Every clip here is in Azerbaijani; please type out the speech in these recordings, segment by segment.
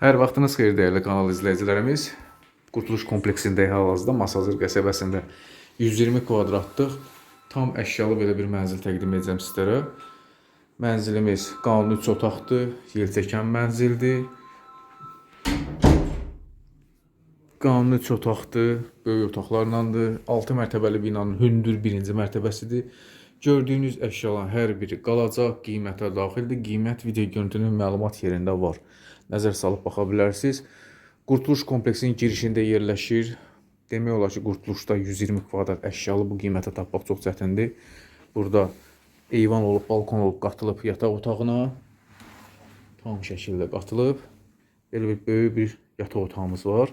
Hər vaxtınız xeyir dəyərli kanal izləyicilərimiz. Qurtuluş kompleksindəyik hal-hazırda Masazır qəsəbəsində 120 kvadratlıq tam əşyalı belə bir mənzil təqdim edəcəm sizlərə. Mənzilimiz qanuni 3 otaqdır, yelçəkən mənzildir. Qanuni 3 otaqdır, böyük otaqlarlandır. 6 mərtəbəli binanın hündür birinci mərtəbəsidir. Gördüyünüz əşyaların hər biri qalacaq, qiymətə daxildir. Qiymət video görüntünün məlumat yerində var. Nəzər salıb baxa bilərsiniz. Qurtuluş kompleksinin girişində yerləşir. Demək olar ki, Qurtuluşda 120 kvadrat əşyalı bu qiymətə tapmaq çox çətindir. Burada eyvan olub, balkon olub qatılıb yataq otağına. Tam şəkildə qatılıb. Belə bir böyük bir yataq otağımız var.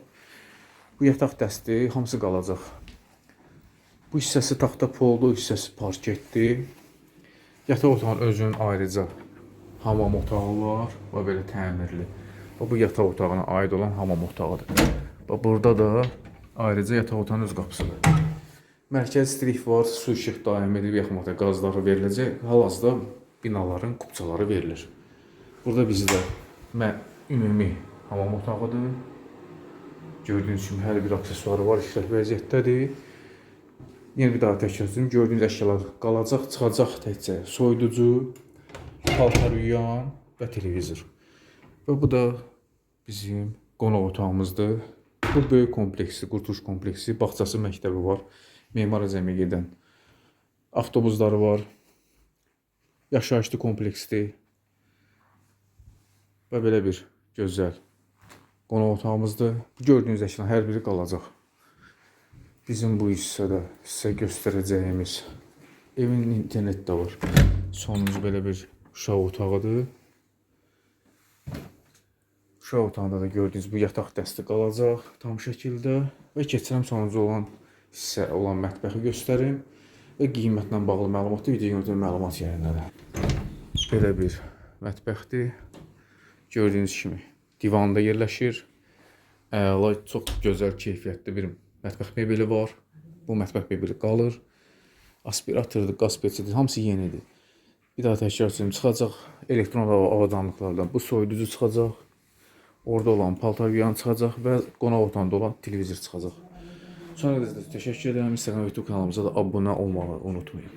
Bu yataq dəsti hamısı qalacaq. Bu hissəsi taxta poldu, hissəsi parketdir. Yataq otağının özünün ayrıca hamam otağı var və belə təmirli. Və bu yataq otağına aid olan hamam otağıdır. Və burada da ayrıca yataq otağının öz qapısıdır. Mərkəzi strik var, su işıq daimi edib yaxınlıqda qazları veriləcək. Hal-hazırda binaların kupçaları verilir. Burada bizdə mə ümumi hamam otağıdır. Gördüyünüz kimi hər bir aksesuarı var, işlək vəziyyətdədir. Yenə bir daha təkrar edirəm. Gördüyünüz əşyalar qalacaq, çıxacaq təkcə soyuducu, paltar yuyan və televizor. Və bu da bizim qonaq otağımızdır. Bu böyük kompleksi, Qurtuluş kompleksi, bağçası, məktəbi var. Memar Əzəmiyə gedən avtobusları var. Yaşayışlı kompleksdir. Və belə bir gözəl qonaq otağımızdır. Gördüyünüz əşyaların hər biri qalacaq. Bizim bu hissədə sizə göstərəcəyimiz evin internet də var. Sonuncu belə bir uşaq otağıdır. Uşaq otağında da gördüyünüz bu yataq dəsti qalacaq tam şəkildə və keçirəm sonuncu olan hissə olan mətbəxi göstərim və qiymətlə bağlı məlumatı video görüntülü məlumat yerindədir. Belə bir mətbəxdir. Gördüyünüz kimi divanda yerləşir. Əla, çox gözəl keyfiyyətli bir mətbəx mebeli var. Bu mətbəx mebeli qalır. Aspiratordur, qaz peçidir, hamısı yenidir. Bir daha təkrar edirəm, çıxacaq elektron avadanlıqlardan bu soyuducu çıxacaq. Orada olan paltar yuyan çıxacaq və qonaq otağında olan televizor çıxacaq. Sonra da təşəkkür edirəm. Instagram və YouTube kanalımıza da abunə olmağı unutmayın.